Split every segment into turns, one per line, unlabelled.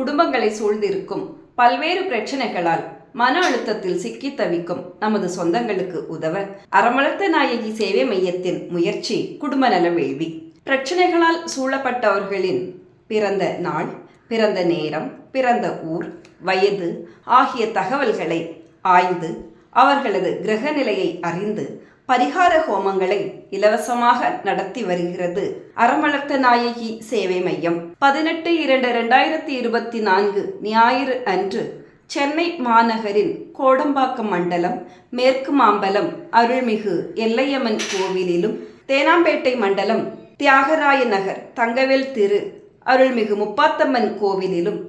குடும்பங்களை சூழ்ந்திருக்கும் பல்வேறு பிரச்சனைகளால் மன அழுத்தத்தில் சிக்கி தவிக்கும் நமது சொந்தங்களுக்கு உதவ அறமளர்த்த நாயகி சேவை மையத்தின் முயற்சி குடும்ப நல வேள்வி. பிரச்சனைகளால் சூழப்பட்டவர்களின் பிறந்த நாள் பிறந்த நேரம் பிறந்த ஊர் வயது ஆகிய தகவல்களை ஆய்ந்து அவர்களது கிரக நிலையை அறிந்து பரிகார ஹோமங்களை இலவசமாக நடத்தி வருகிறது. அறமளர்த்த நாயகி சேவை மையம். பதினெட்டு இரண்டு ரெண்டாயிரத்தி இருபத்தி நான்கு ஞாயிறு அன்று சென்னை மாநகரின் கோடம்பாக்கம் மண்டலம் மேற்கு மாம்பலம் அருள்மிகு எல்லையம்மன் கோவிலிலும் தேனாம்பேட்டை மண்டலம் தியாகராய நகர் தங்கவேல் திரு அருள்மிகு முப்பாத்தம்மன் கோவிலிலும்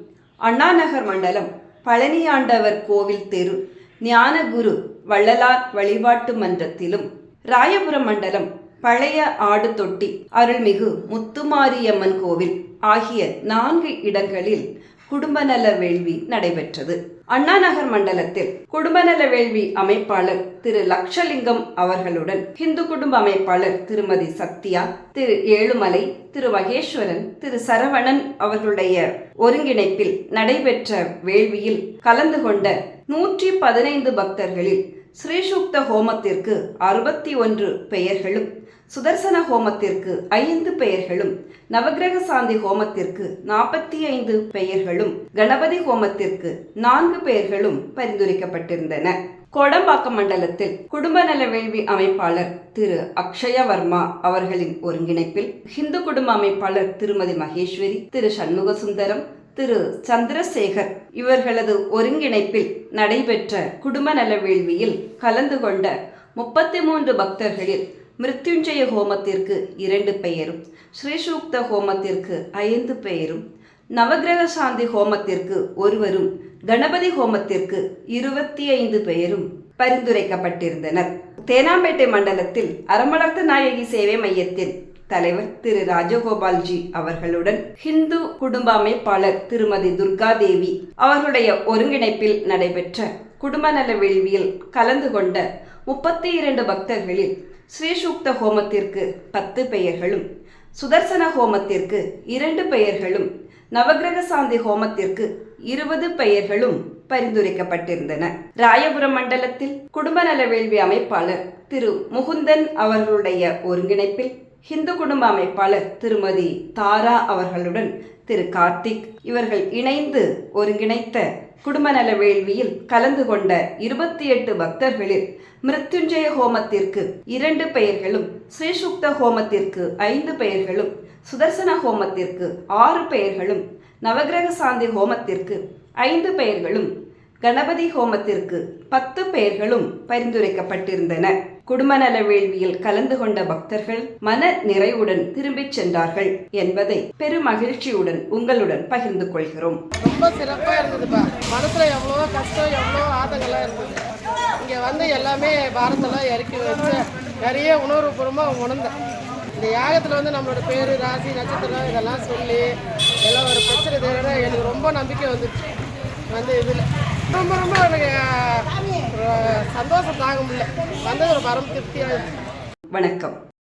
அண்ணாநகர் மண்டலம் பழனியாண்டவர் கோவில் தெரு ஞானகுரு வள்ளலார் வழிபாட்டு மன்றத்திலும் ராயபுரம் மண்டலம் பழைய ஆடு தொட்டி அருள்மிகு முத்துமாரியம்மன் கோவில் ஆகிய நான்கு இடங்களில் குடும்ப நல வேள்வி நடைபெற்றது. அண்ணாநகர் மண்டலத்தில் குடும்ப நல வேள்வி அமைப்பாளர் திரு லக்ஷலிங்கம் அவர்களுடன் இந்து குடும்ப அமைப்பாளர் திருமதி சத்யா திரு ஏழுமலை திரு மகேஸ்வரன் திரு சரவணன் அவர்களுடைய ஒருங்கிணைப்பில் நடைபெற்ற வேள்வியில் கலந்து கொண்ட நூற்றி பதினைந்து பக்தர்களில் ஸ்ரீசூக்த ஹோமத்திற்கு அறுபத்தி ஒன்று பெயர்களும் சுதர்சன ஹோமத்திற்கு ஐந்து பெயர்களும் நவக்கிரக சாந்தி ஹோமத்திற்கு நாற்பத்தி ஐந்து பெயர்களும் கணபதி ஹோமத்திற்கு நான்கு பெயர்களும் பரிந்துரைக்கப்பட்டிருந்தன. கோடம்பாக்கம் மண்டலத்தில் குடும்ப நல வேள்வி அமைப்பாளர் திரு. அக்ஷயவர்மா அவர்களின் ஒருங்கிணைப்பில் ஹிந்து குடும்ப அமைப்பாளர் திருமதி மகேஸ்வரி திரு. சண்முக சுந்தரம் திரு சந்திரசேகர் இவர்களது ஒருங்கிணைப்பில் நடைபெற்ற குடும்ப நல வேள்வியில் கலந்து கொண்ட முப்பத்தி மூன்று பக்தர்களில் மிருத்யுஞ்சய ஹோமத்திற்கு இரண்டு பெயரும் ஸ்ரீசூக்த ஹோமத்திற்கு ஐந்து பெயரும் நவக்கிரக சாந்தி ஹோமத்திற்கு ஒருவரும் கணபதி ஹோமத்திற்கு இருபத்தி ஐந்து பெயரும் பரிந்துரைக்கப்பட்டிருந்தனர். தேனாம்பேட்டை மண்டலத்தில் அறமலர்த்த நாயகி சேவை மையத்தில் தலைவர் திரு ராஜகோபால்ஜி அவர்களுடன் ஹிந்து குடும்ப அமைப்பாளர் திருமதி துர்கா தேவி அவர்களுடைய ஒருங்கிணைப்பில் நடைபெற்ற குடும்ப நல வேள்வியில் கலந்து கொண்ட முப்பத்தி இரண்டு பக்தர்களில் ஸ்ரீசூக்த ஹோமத்திற்கு பத்து பெயர்களும் சுதர்சன ஹோமத்திற்கு இரண்டு பெயர்களும் நவகிரக சாந்தி ஹோமத்திற்கு இருபது பெயர்களும் பரிந்துரைக்கப்பட்டிருந்தன. ராயபுரம் மண்டலத்தில் குடும்ப நல வேள்வி அமைப்பாளர் திரு முகுந்தன் அவர்களுடைய ஒருங்கிணைப்பில் ஹிந்து குடும்ப அமைப்பாளர் திருமதி தாரா அவர்களுடன் திரு கார்த்திக் இவர்கள் இணைந்து ஒருங்கிணைத்த குடும்ப நல வேள்வியில் கலந்து கொண்ட இருபத்தி எட்டு பக்தர்களில் மிருத்யுஞ்சய ஹோமத்திற்கு இரண்டு பெயர்களும் ஸ்ரீசுக்த ஹோமத்திற்கு ஐந்து பெயர்களும் சுதர்சன ஹோமத்திற்கு ஆறு பெயர்களும் நவக்கிரக சாந்தி ஹோமத்திற்கு ஐந்து பெயர்களும் கணபதி ஹோமத்திற்கு பத்து பெயர்களும் பரிந்துரைக்கப்பட்டிருந்தன. குடும்ப நல வேள்வியில் கலந்து கொண்ட பக்தர்கள் மன நிறைவுடன் திரும்பிச் சென்றார்கள் என்பதை பெருமகிழ்ச்சியுடன் உங்களுடன் பகிர்ந்து கொள்கிறோம்.
ரொம்ப சிறப்பாக இருந்ததுப்பா. மனசுல எவ்வளோ கஷ்டம் எவ்வளோ ஆதங்கள்லாம் இருந்தது. இங்கே வந்து எல்லாமே பாரத்தெல்லாம் இறக்கி வச்சு நிறைய உணர்வுபூர்வமாக உணர்ந்தேன். இந்த யாகத்தில் வந்து நம்மளோட பேர் ராசி நட்சத்திரம் இதெல்லாம் சொல்லி எல்லாம் ஒரு பிரச்சனை தேவை எனக்கு ரொம்ப நம்பிக்கை வந்துச்சு. வந்து இதில். ரொம்ப ரொம்ப எனக்கு சந்தோஷம் தாங்க முடியல. வந்தது ஒரு பரம் திருப்தியாக
வணக்கம்.